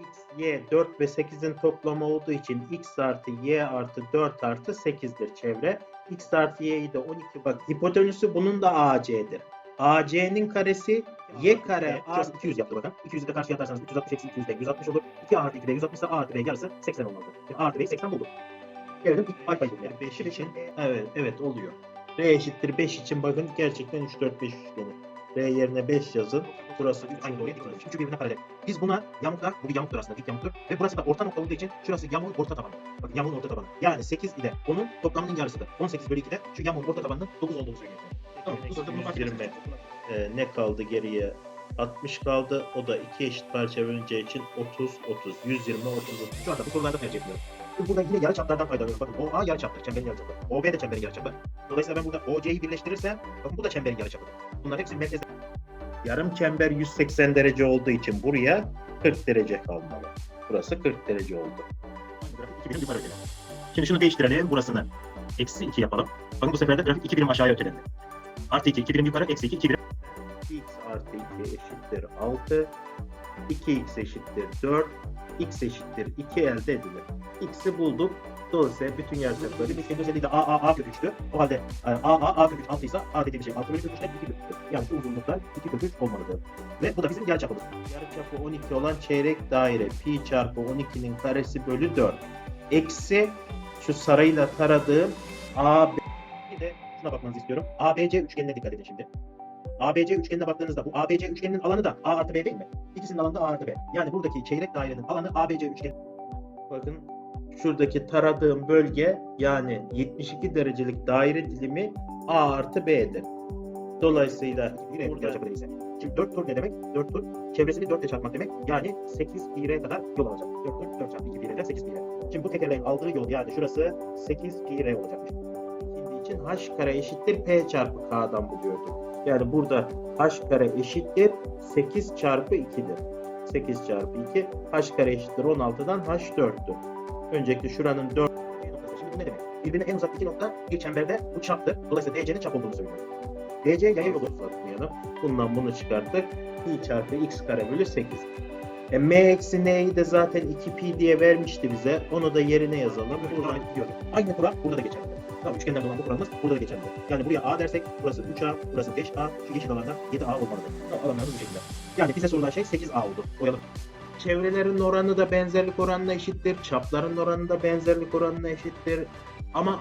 x, y 4 ve 8'in toplamı olduğu için x artı y artı 4 artı 8'dir çevre. x artı y'yi de 12 bak hipotenüsü bunun da AC'dir. AC'nin karesi y kare artı 200 yaptı bakın. 200'ü de karşıya atarsanız 360 eksi 200 de 160 olur. 2 artı 2 de 160 ise A artı B yarısı 80 olmalı. Şimdi A artı B'yi 80 bulduk. Gelelim ilk pay payı bulmaya. 5 için evet evet oluyor. R eşittir 5 için bakın gerçekten 3 4 5 üçgeni. R yerine 5 yazın. Burası 3 Aynı doğruya dik olmuş. Üçü birbirine paralel. Biz buna yamuklar, bu bir yamuktur aslında, dik yamuktur. Ve burası da orta nokta olduğu için şurası yamuğun orta tabanı. Bakın yamuğun orta tabanı. Yani 8 ile onun toplamının yarısıdır. 18 bölü 2'de şu yamuğun orta tabanının 9 olduğunu söylüyor. Tamam, bu sözde bunu fark 120. etmez. Ee, ne kaldı geriye? 60 kaldı. O da iki eşit parça bölüneceği için 30 30 120 30 30. Şu anda bu sorularda tercih etmiyorum. Şimdi burada yine yarı çaplardan faydalanıyoruz. Bakın OA yarı çaptır, çemberin yarı çapı. OB de çemberin yarı çapı. Dolayısıyla ben burada OC'yi birleştirirsem, bakın bu da çemberin yarı çapıdır. Bunlar hepsi merkezde. Yarım çember 180 derece olduğu için buraya 40 derece kalmalı. Burası 40 derece oldu. Grafik 2 birim yukarı ötelendi. Şimdi şunu değiştirelim. Burasını eksi 2 yapalım. Bakın bu sefer de grafik 2 birim aşağıya ötelendi. Artı 2, 2 birim yukarı, eksi 2, 2 birim. x artı 2 eşittir 6. 2x eşittir 4. x eşittir 2 elde edilir. x'i bulduk. Dolayısıyla bütün yarıçapları Böyle bir kendi özelliği de A, A, A kök 3'tü. O halde e, A, A, A kök 3 6 ise A dediğim şey 6 bölü kök 3'ten 2 kök 3'tür. Yani şu uzunluklar 2 kök 3 olmalıdır. Ve bu da bizim yarı çapımız. Yarıçapı 12 olan çeyrek daire pi çarpı 12'nin karesi bölü 4. Eksi şu sarıyla taradığım AB Bir de şuna bakmanızı istiyorum. ABC üçgenine dikkat edin şimdi. ABC üçgenine baktığınızda bu ABC üçgeninin alanı da A artı B değil mi? İkisinin alanı da A artı B. Yani buradaki çeyrek dairenin alanı ABC üçgeni. bakın şuradaki taradığım bölge yani 72 derecelik daire dilimi A artı B'dir. Dolayısıyla çapı değilse. Şimdi 4 tur ne demek? 4 tur çevresini 4 ile çarpmak demek. Yani 8 pi r kadar yol alacak. 4 tur 4 çarpı 2 pi r'den 8 pi r. Şimdi bu tekerleğin aldığı yol yani şurası 8 pi r olacakmış. İkili için h kare eşittir p çarpı k'dan buluyorduk. Yani burada h kare eşittir 8 çarpı 2'dir. 8 çarpı 2 h kare eşittir 16'dan h 4'tür. Öncelikle şuranın 4 D noktası. Şimdi ne demek? Birbirine en uzak iki nokta bir çemberde bu çaptır. Dolayısıyla DC'nin çap olduğunu söylüyor. DC yaya yolu. uzatmayalım. Bundan bunu çıkarttık. pi çarpı x kare bölü 8. E, m eksi n'yi de zaten 2 pi diye vermişti bize. Onu da yerine yazalım. Buradan Buradan gidiyor. Aynı kural burada da geçerli. Tamam üçgenden olan bu kuralımız burada da geçerli. Yani buraya A dersek burası 3A, burası 5A, şu yeşil alanda 7A olmalıdır. Tamam alanlarımız bu şekilde. Yani bize sorulan şey 8A oldu. Boyalım. Çevrelerin oranı da benzerlik oranına eşittir. Çapların oranı da benzerlik oranına eşittir. Ama